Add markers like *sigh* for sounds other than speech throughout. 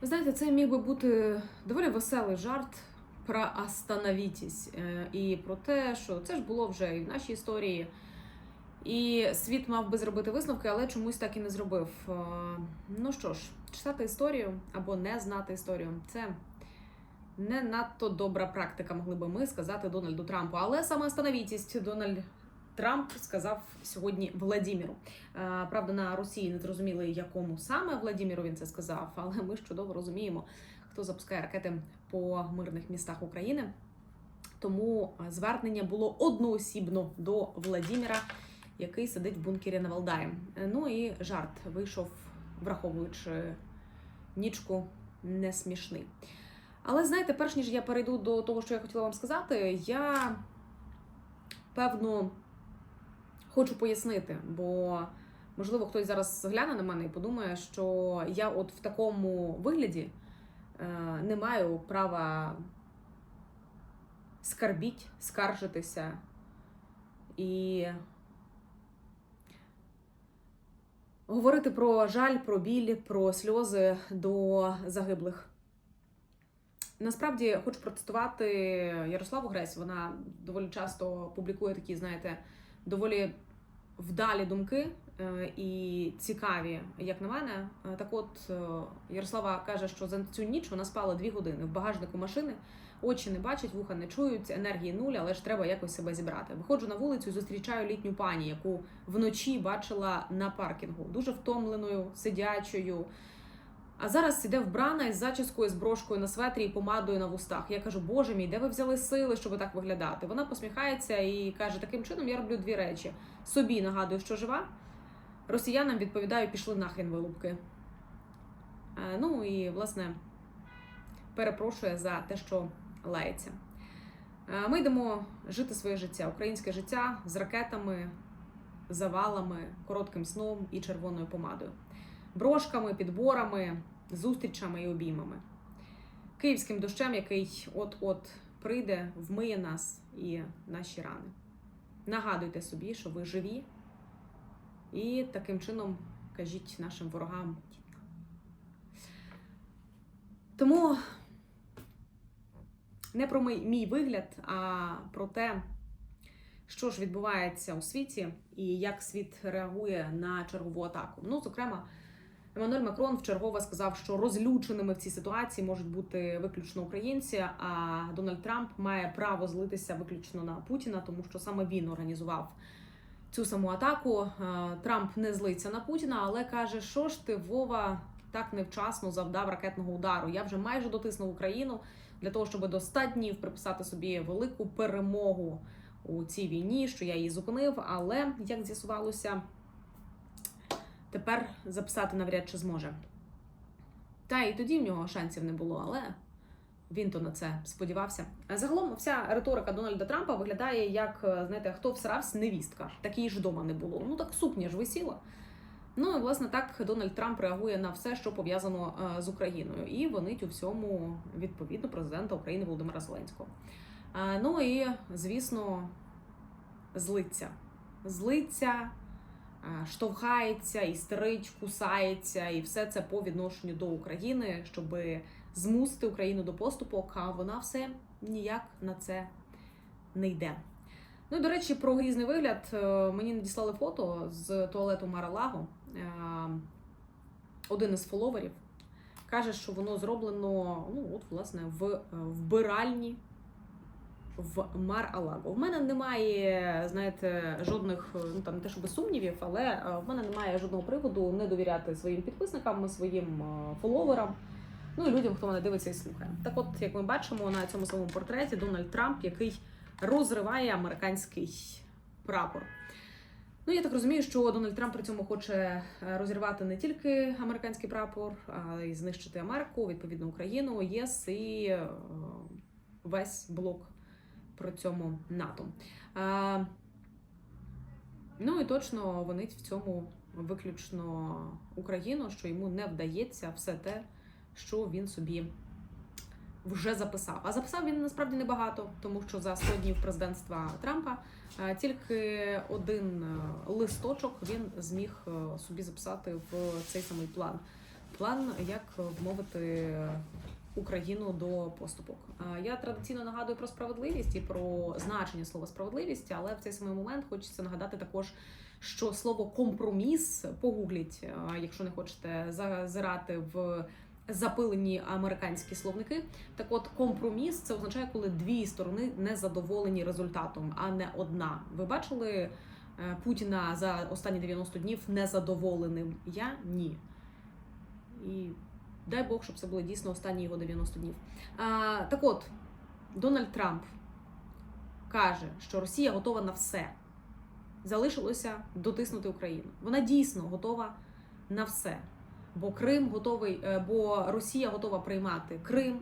Ви знаєте, це міг би бути доволі веселий жарт про остановітесь е, і про те, що це ж було вже і в нашій історії. І світ мав би зробити висновки, але чомусь так і не зробив. Е, Ну що ж, читати історію або не знати історію це не надто добра практика, могли би ми сказати Дональду Трампу. Але саме остановітість Дональд Трамп сказав сьогодні Владіміру. Е, Правда, на Росії не зрозуміли, якому саме Владіміру він це сказав, *laughs* але ми ж чудово розуміємо, хто запускає ракети по мирних містах України. Тому е, звернення було одноосібно до Владіміра, який сидить в бункері на Валдаї. Е, Ну і жарт вийшов, враховуючи нічку, не смішний. Але знаєте, перш ніж я перейду до того, що я хотіла вам сказати, я певно хочу пояснити, бо можливо хтось зараз гляне на мене і подумає, що я от в такому вигляді е, не маю права скарбіть, скаржитися і говорити про жаль, про біль, про сльози до загиблих. Насправді хочу процитувати Ярославу Гресь. Вона доволі часто публікує такі, знаєте, доволі вдалі думки е, і цікаві, як на мене. Е, Так от е, Ярослава каже, що за цю ніч вона спала дві години в багажнику машини. Очі не бачать, вуха не чують, енергії нуль, але ж треба якось себе зібрати. Виходжу на вулицю зустрічаю літню пані, яку вночі бачила на паркінгу, дуже втомленою, сидячою. А зараз іде вбрана із зачіскою, з брошкою на светрі і помадою на вустах. Я кажу, боже мій, де ви взяли сили, щоб так виглядати? Вона посміхається і каже: таким чином я роблю дві речі: собі нагадую, що жива. Росіянам відповідаю, пішли нахрін вилупки. Е, Ну і власне перепрошує за те, що лається. Е, Ми йдемо жити своє життя, українське життя з ракетами, завалами, коротким сном і червоною помадою брошками, підборами, зустрічами і обіймами. Київським дощем, який от-от прийде, вмиє нас і наші рани. Нагадуйте собі, що ви живі, і таким чином кажіть нашим ворогам. Тому не про мій, вигляд, а про те, що ж відбувається у світі і як світ реагує на чергову атаку. Ну, зокрема, Еммануель Макрон вчергове сказав, що розлюченими в цій ситуації можуть бути виключно українці. А Дональд Трамп має право злитися виключно на Путіна, тому що саме він організував цю саму атаку. Е, Трамп не злиться на Путіна, але каже, що ж ти Вова так невчасно завдав ракетного удару. Я вже майже дотиснув Україну для того, щоб до 100 днів приписати собі велику перемогу у цій війні, що я її зупинив. Але як з'ясувалося, тепер записати навряд чи зможе. Та і тоді в нього шансів не було, але він то на це сподівався. Загалом вся риторика Дональда Трампа виглядає як, знаєте, хто всрався невістка. Так її ж вдома не було. Ну так сукня ж висіла. Ну і власне так Дональд Трамп реагує на все, що пов'язано е, з Україною, і вонить у всьому відповідно президента України Володимира Зеленського. Е, Ну і звісно, злиться. Злиться, е, штовхається, істерить, кусається, і все це по відношенню до України, щоб змусити Україну до поступок, а вона все ніяк на це не йде. Ну і до речі, про грізний вигляд е, мені надіслали фото з туалету Маралаго. Е, Один із фоловерів каже, що воно зроблено ну, от, власне, в е, вбиральні в Мар-Алаго. В мене немає, знаєте, жодних ну там не те, щоб сумнівів, але е, в мене немає жодного приводу не довіряти своїм підписникам, своїм е, фоловерам. Ну і людям, хто мене дивиться і слухає. Так, от, як ми бачимо на цьому самому портреті, Дональд Трамп, який розриває американський прапор. Ну, я так розумію, що Дональд Трамп при цьому хоче е, розірвати не тільки американський прапор, а й знищити Америку, відповідно Україну, ЄС і весь блок при цьому НАТО. Ну і точно вонить в цьому виключно Україну, що йому не вдається все те, що він собі вже записав. А записав він насправді небагато, тому що за 100 днів президентства Трампа тільки один е, листочок він зміг е, собі записати в цей самий план. план, як вмовити Україну до поступок. Я традиційно нагадую про справедливість і про значення слова справедливість, але в цей самий момент хочеться нагадати також, що слово компроміс погугліть, якщо не хочете зазирати в запилені американські словники. Так, от компроміс це означає, коли дві сторони не задоволені результатом, а не одна. Ви бачили е, Путіна за останні 90 днів незадоволеним? Я ні. І дай Бог, щоб це були дійсно останні його 90 днів. А, Так от, Дональд Трамп каже, що Росія готова на все. Залишилося дотиснути Україну. Вона дійсно готова на все. Бо Крим готовий, е, бо Росія готова приймати Крим,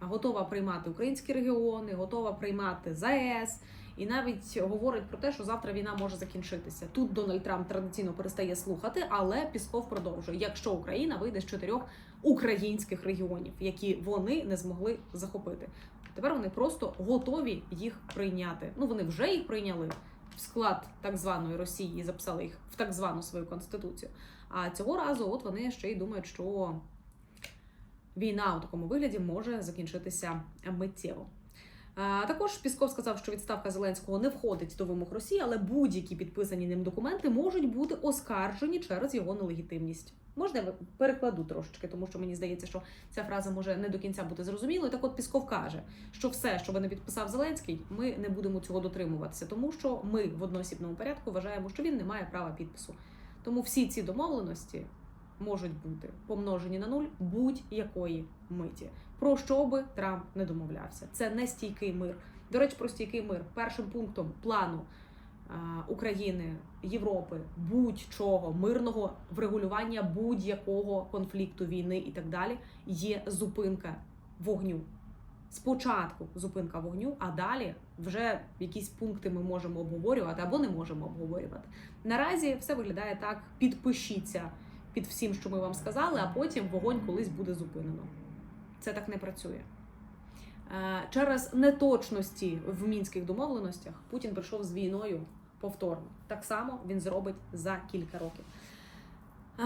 готова приймати українські регіони, готова приймати ЗАЕС. І навіть говорить про те, що завтра війна може закінчитися. Тут Дональд Трамп традиційно перестає слухати, але Пісков продовжує: якщо Україна вийде з чотирьох українських регіонів, які вони не змогли захопити. Тепер вони просто готові їх прийняти. Ну вони вже їх прийняли в склад так званої Росії і записали їх в так звану свою конституцію. А цього разу, от вони ще й думають, що війна у такому вигляді може закінчитися миттєво. Також Пісков сказав, що відставка Зеленського не входить до вимог Росії, але будь-які підписані ним документи можуть бути оскаржені через його нелегітимність. Можна я перекладу трошечки, тому що мені здається, що ця фраза може не до кінця бути зрозумілою. Так, от Пісков каже, що все, що би не підписав Зеленський, ми не будемо цього дотримуватися, тому що ми в одноосібному порядку вважаємо, що він не має права підпису. Тому всі ці домовленості можуть бути помножені на нуль будь-якої миті. Про що би Трамп не домовлявся? Це не стійкий мир. До речі, про стійкий мир першим пунктом плану України, Європи, будь-чого мирного врегулювання будь-якого конфлікту, війни і так далі є зупинка вогню. Спочатку зупинка вогню, а далі вже якісь пункти ми можемо обговорювати або не можемо обговорювати. Наразі все виглядає так: підпишіться під всім, що ми вам сказали, а потім вогонь колись буде зупинено. Це так не працює. Е, через неточності в мінських домовленостях Путін прийшов з війною повторно. Так само він зробить за кілька років. Е,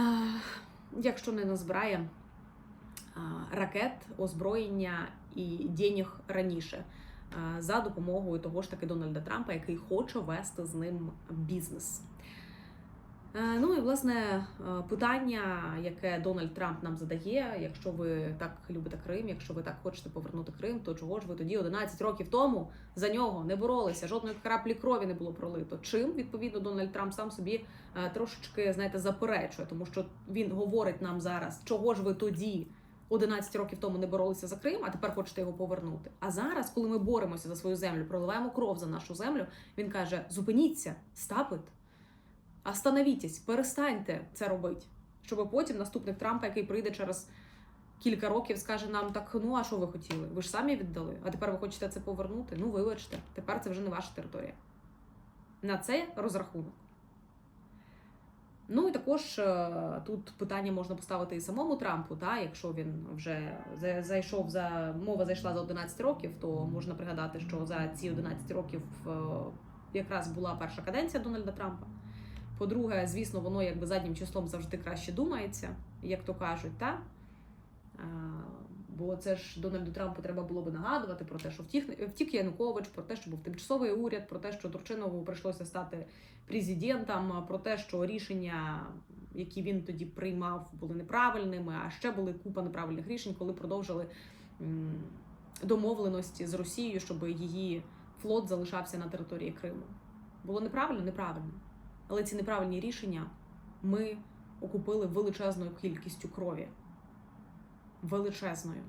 якщо не назбирає е, ракет, озброєння і денег раніше за допомогою того ж таки Дональда Трампа, який хоче вести з ним бізнес. Е, ну і власне е, питання, яке Дональд Трамп нам задає: якщо ви так любите Крим, якщо ви так хочете повернути Крим, то чого ж ви тоді 11 років тому за нього не боролися? Жодної краплі крові не було пролито. Чим відповідно Дональд Трамп сам собі е, трошечки знаєте заперечує, тому що він говорить нам зараз, чого ж ви тоді 11 років тому не боролися за Крим, а тепер хочете його повернути. А зараз, коли ми боремося за свою землю, проливаємо кров за нашу землю, він каже: зупиніться, стапит. Остановітесь, перестаньте це робити, щоб потім наступник Трампа, який прийде через кілька років, скаже нам: так ну а що ви хотіли? Ви ж самі віддали, а тепер ви хочете це повернути? Ну, вибачте, тепер це вже не ваша територія. На це розрахунок. Ну і також е, тут питання можна поставити і самому Трампу, та якщо він вже зайшов за мова зайшла за 11 років, то можна пригадати, що за ці 11 років е, якраз була перша каденція Дональда Трампа. По-друге, звісно, воно якби заднім числом завжди краще думається, як то кажуть, та? Бо це ж Дональду Трампу треба було би нагадувати про те, що втік, втік Янукович, про те, що був тимчасовий уряд, про те, що Турчинову прийшлося стати президентом, про те, що рішення, які він тоді приймав, були неправильними, а ще були купа неправильних рішень, коли продовжили домовленості з Росією, щоб її флот залишався на території Криму. Було неправильно? Неправильно. Але ці неправильні рішення ми окупили величезною кількістю крові. Величезною,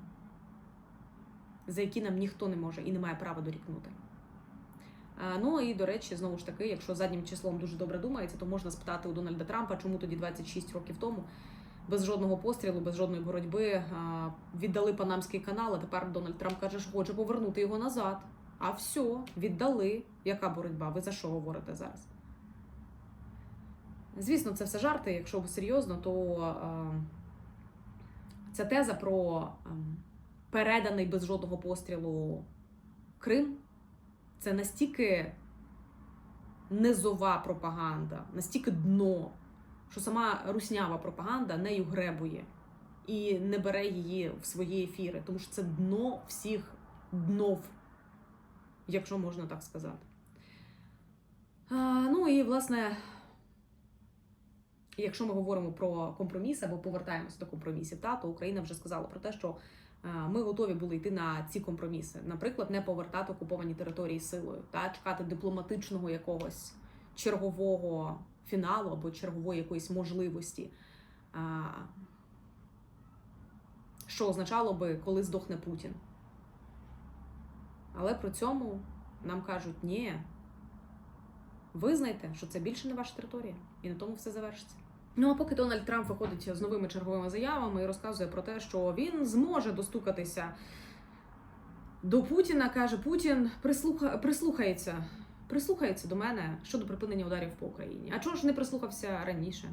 за які нам ніхто не може і не має права дорікнути. Ну і до речі, знову ж таки, якщо заднім числом дуже добре думається, то можна спитати у Дональда Трампа, чому тоді 26 років тому без жодного пострілу, без жодної боротьби віддали Панамський канал. А тепер Дональд Трамп каже, що хоче повернути його назад. А все, віддали. Яка боротьба? Ви за що говорите зараз? Звісно, це все жарти. Якщо серйозно, то е, ця теза про е, переданий без жодного пострілу Крим це настільки низова пропаганда, настільки дно, що сама руснява пропаганда нею гребує. і не бере її в свої ефіри, тому що це дно всіх днов, якщо можна так сказати. Ну і власне, якщо ми говоримо про компроміс або повертаємося до компромісів, та, то Україна вже сказала про те, що е, ми готові були йти на ці компроміси. Наприклад, не повертати окуповані території силою, та чекати дипломатичного якогось чергового фіналу або чергової якоїсь можливості. Що означало би, коли здохне Путін. Але при цьому нам кажуть, ні, визнайте, що це більше не ваша територія, і на тому все завершиться. Ну а поки Дональд Трамп виходить з новими черговими заявами і розказує про те, що він зможе достукатися до Путіна, каже Путін, прислуха... прислухається, прислухається до мене щодо припинення ударів по Україні. А чого ж не прислухався раніше?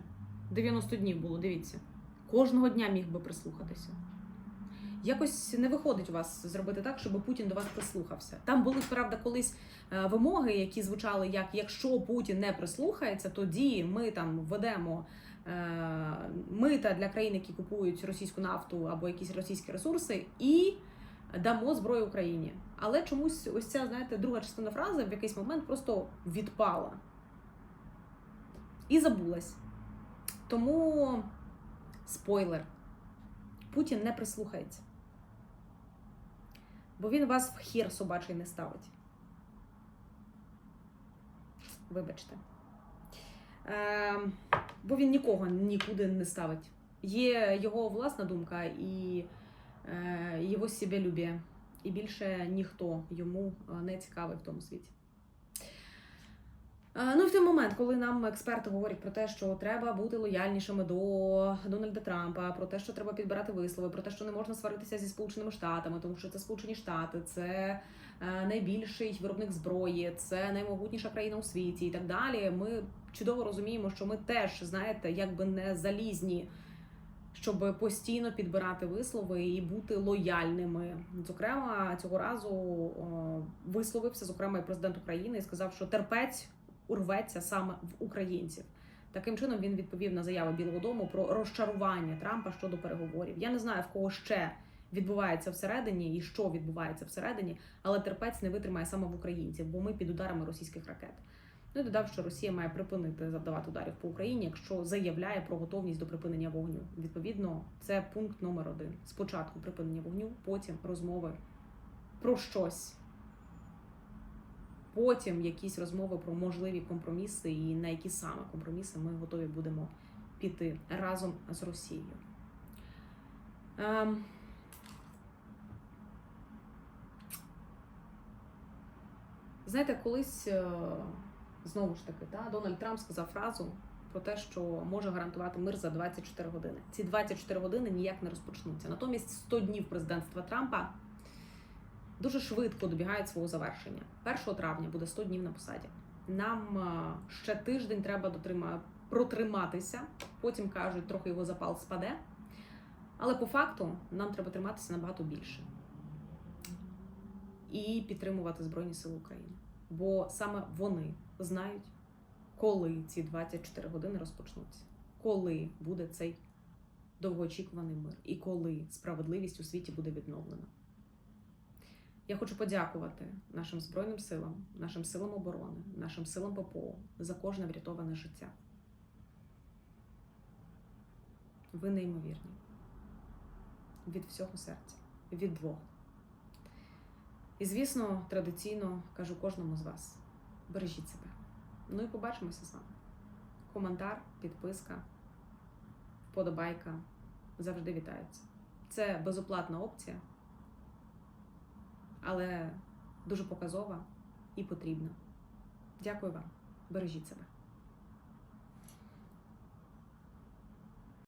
90 днів було, дивіться. Кожного дня міг би прислухатися. Якось не виходить у вас зробити так, щоб Путін до вас прислухався. Там були, правда, колись е, вимоги, які звучали як якщо Путін не прислухається, тоді ми там введемо е, мита для країн, які купують російську нафту або якісь російські ресурси, і дамо зброю Україні. Але чомусь ось ця, знаєте, друга частина фрази в якийсь момент просто відпала і забулась. Тому спойлер. Путін не прислухається. Бо він вас в хір собачий не ставить. Вибачте. Е, бо він нікого нікуди не ставить. Є його власна думка і е, його себелюбія. І більше ніхто йому е, не цікавий в тому світі. Е, Ну, в той момент, коли нам експерти говорять про те, що треба бути лояльнішими до Дональда Трампа, про те, що треба підбирати вислови, про те, що не можна сваритися зі Сполученими Штатами, тому що це Сполучені Штати, це е, найбільший виробник зброї, це наймогутніша країна у світі і так далі. Ми чудово розуміємо, що ми теж, знаєте, якби не залізні. Щоб постійно підбирати вислови і бути лояльними, зокрема цього разу висловився зокрема і президент України і сказав, що терпець урветься саме в українців. Таким чином він відповів на заяву Білого Дому про розчарування Трампа щодо переговорів. Я не знаю в кого ще відбувається всередині і що відбувається всередині, але терпець не витримає саме в українців, бо ми під ударами російських ракет. Ну і додав, що Росія має припинити завдавати ударів по Україні, якщо заявляє про готовність до припинення вогню. Відповідно, це пункт номер один. Спочатку припинення вогню, потім розмови про щось. Потім якісь розмови про можливі компроміси і на які саме компроміси ми готові будемо піти разом з Росією. Ем... Знаєте, колись е, знову ж таки, та, Дональд Трамп сказав фразу про те, що може гарантувати мир за 24 години. Ці 24 години ніяк не розпочнуться. Натомість 100 днів президентства Трампа дуже швидко добігають свого завершення. 1 травня буде 100 днів на посаді. Нам е, ще тиждень треба дотрима... протриматися. Потім кажуть, трохи його запал спаде. Але по факту нам треба триматися набагато більше і підтримувати Збройні Сили України. Бо саме вони знають, коли ці 24 години розпочнуться, коли буде цей довгоочікуваний мир, і коли справедливість у світі буде відновлена. Я хочу подякувати нашим Збройним силам, нашим силам оборони, нашим силам ППО за кожне врятоване життя. Ви неймовірні. Від всього серця, від двох. І, звісно, традиційно кажу кожному з вас: бережіть себе. Ну і побачимося з вами. Коментар, підписка, вподобайка завжди вітаються. Це безоплатна опція, але дуже показова і потрібна. Дякую вам. Бережіть себе.